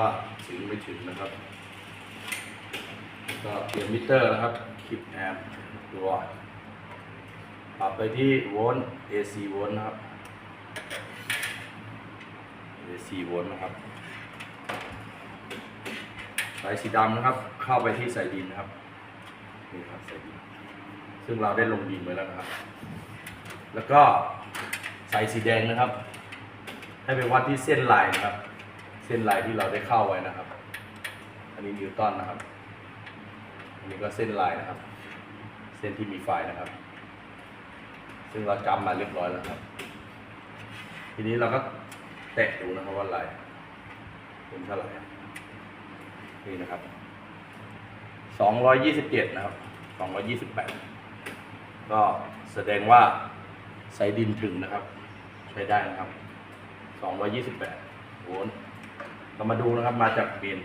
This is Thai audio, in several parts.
ว่าถึงไม่ถึงนะครับ ก็เปลี่ยนมิเตอร์นะครับ คลิปแอมป์ตัวปรับไปที่โวลต์ AC โวลต์นะครับ AC โวลต์นะครับ สายสีดำนะครับ เข้าไปที่สายดินนะครับ นี่ครับสายดิน ซึ่งเราได้ลงดินไว้แล้วนะครับ แล้วก็สายสีแดงนะครับ ให้ไปวัดที่เส้นลายนะครับ ส้นลายที่เราได้เข้าไว้นะครับ อันนี้นิวตันนะครับ อันนี้ก็เส้นลายนะครับ เส้นที่มีไฟนะครับ ซึ่งเราจำมาเรียบร้อยแล้วครับ ทีนี้เราก็แตะดูนะครับว่าลายเป็นเท่าไหร่นี่นะครับสองร้อยยี่สิบเจ็ดนะครับสองร้อยยี่สิบแปดก็แสดงว่าใส่ดินถึงนะครับ ใช้ได้นะครับสองร้อยยี่สิบแปดโวลต์ เรามาดูนะครับมาจากเบน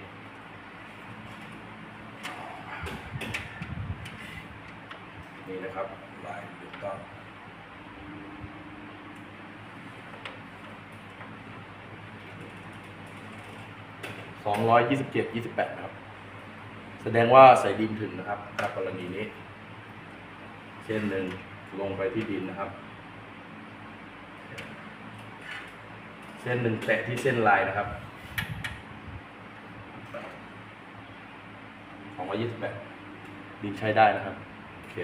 นี่นะครับลายถูกต้องสองร้อยยี่สิบเจ็ดยี่สิบแปดนะครับ แสดงว่าใส่ดินถึงนะครับจากกรณีนี้เส้นหนึ่งลงไปที่ดินนะครับ เส้นหนึ่งแตะที่เส้นลายนะครับ ของวัยยี่สิบแปดดีใช้ได้นะครับ โอเค